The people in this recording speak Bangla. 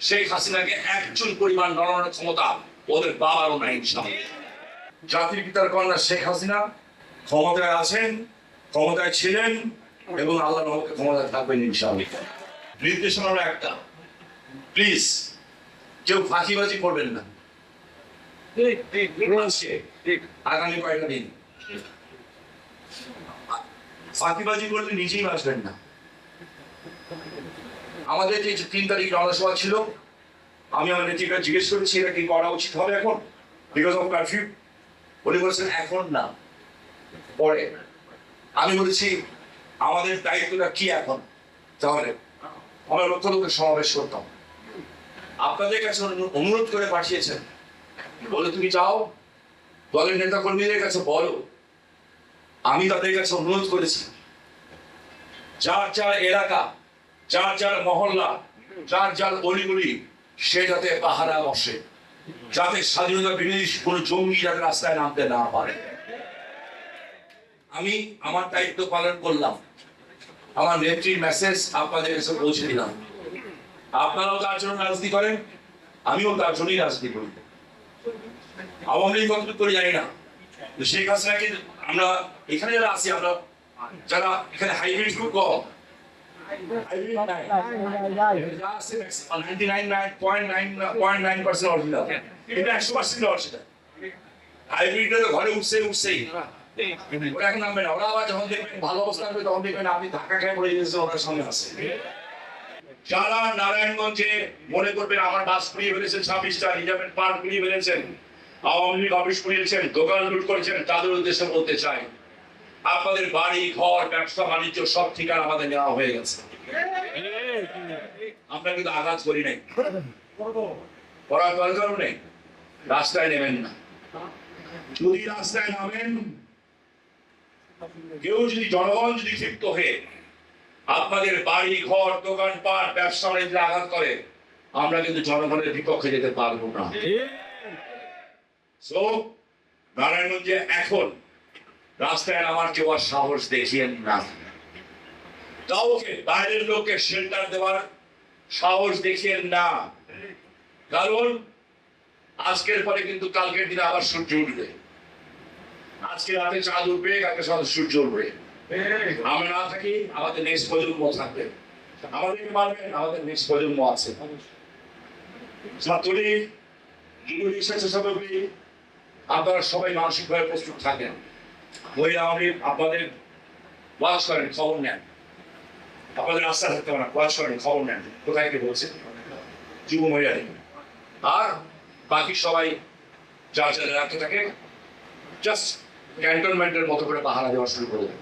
শেখ হাসিনাকে একজন পরিমাণ নড়ানোর ক্ষমতা ওদের বাবারও নাই জাতির পিতার কন্যা শেখ হাসিনা ক্ষমতায় আছেন, ক্ষমতায় ছিলেন এবং আল্লাহ নবকে ক্ষমতায় থাকবেন, ইনশাআল্লাহ। নির্দেশনা একটা। প্লিজ কেউ ফাঁকিবাজি করবেন না। আগামী কয়েকটা দিন। ফাঁকিবাজি করলে নিজেই বাঁচবেন না। আমাদের যে তিন তারিখ জনসভা ছিল, আমি আমার নেত্রীকে জিজ্ঞেস করেছি, এটা কি করা উচিত হবে এখন? বিকজ অফ কারফিউ উনি বলেছেন, এখন না, পরে। আমি বলেছি, আমাদের দায়িত্বটা কি এখন? তাহলে আমরা লক্ষ লোকের সমাবেশ করতাম। আপনাদের কাছে অনুরোধ করে পাঠিয়েছেন। বলে, তুমি যাও, দলের নেতা কর্মীদের কাছে বলো। আমি তাদের কাছে অনুরোধ করেছি, যার যার এলাকা যার যার মহল্লা, যার যার অলিগুলি, সে যাতে পাহারা বসে। যাতে স্বাধীনতা বিরোধী কোনো জঙ্গি যাতে রাস্তায় নামতে না পারে। আমি আমার দায়িত্ব পালন করলাম। আমার নেত্রীর মেসেজ আপনাদের কাছে পৌঁছে দিলাম। আপনারাও তার জন্য রাজনীতি করেন, আমিও তার জন্যই রাজনীতি করি। আওয়ামী লীগ কতটুকু করে জানি না। শেখ হাসিনাকে আমরা এখানে যারা আছি, আমরা যারা এখানে হাইব্রিড খুব কম ঘরে উঠছে উঠছেই ধাক্কা যারা নারায়ণগঞ্জে মনে করবেন আমার বাস পুড়িয়ে ফেলেছেন ছাব্বিশটা রিজার্ভের পার্ক পুড়িয়ে ফেলেছেন আওয়ামী লীগ অফিস পুড়িয়েছেন দোকান লুট করেছেন তাদের উদ্দেশ্যে বলতে চাই আপনাদের বাড়ি ঘর ব্যবসা বাণিজ্য সব ঠিকানা আমাদের নেওয়া হয়ে গেছে। আমরা কিন্তু আঘাত করি নাই। করার দরকারও নেই। রাস্তায় নেবেন না। যদি রাস্তায় নামেন কেউ যদি জনগণ যদি ক্ষিপ্ত হয়ে আপনাদের বাড়ি ঘর দোকানপাট ব্যবসা বাণিজ্য আঘাত করে আমরা কিন্তু জনগণের বিপক্ষে যেতে পারব না। সো নারায়ণগঞ্জে এখন রাস্তায় আমার কেউ আর সাহস দেখিয়েন না। কাউকে, বাইরের লোককে শেল্টার দেওয়ার সাহস দেখিয়েন না। কারণ, আজকের পরে কিন্তু কালকের দিনে আবার সূর্য উঠবে। আজকে রাতে চাঁদ উঠবে, কালকে সকালে সূর্য উঠবে। আমরা না থাকি, আমাদের নেক্সট প্রজন্ম থাকবে। আমাদেরকে মানবেন আমাদের নেক্সট প্রজন্ম আছে। ছাত্রলীগ, যুবলীগ, স্বেচ্ছাসেবকী আপনারা সবাই মানসিকভাবে প্রস্তুত থাকেন। মহিলা আওয়ামী আপনাদের ওয়াজ করেন, খবর নেন। আপনাদের রাস্তা থাকতে পারে ওয়াজ করেন, খবর নেন। কোথায় কে বলছে? যুব মহিলা আর বাকি সবাই যার যার রাখতে থাকে জাস্ট ক্যান্টনমেন্টের মতো করে পাহারা দেওয়া শুরু করলেন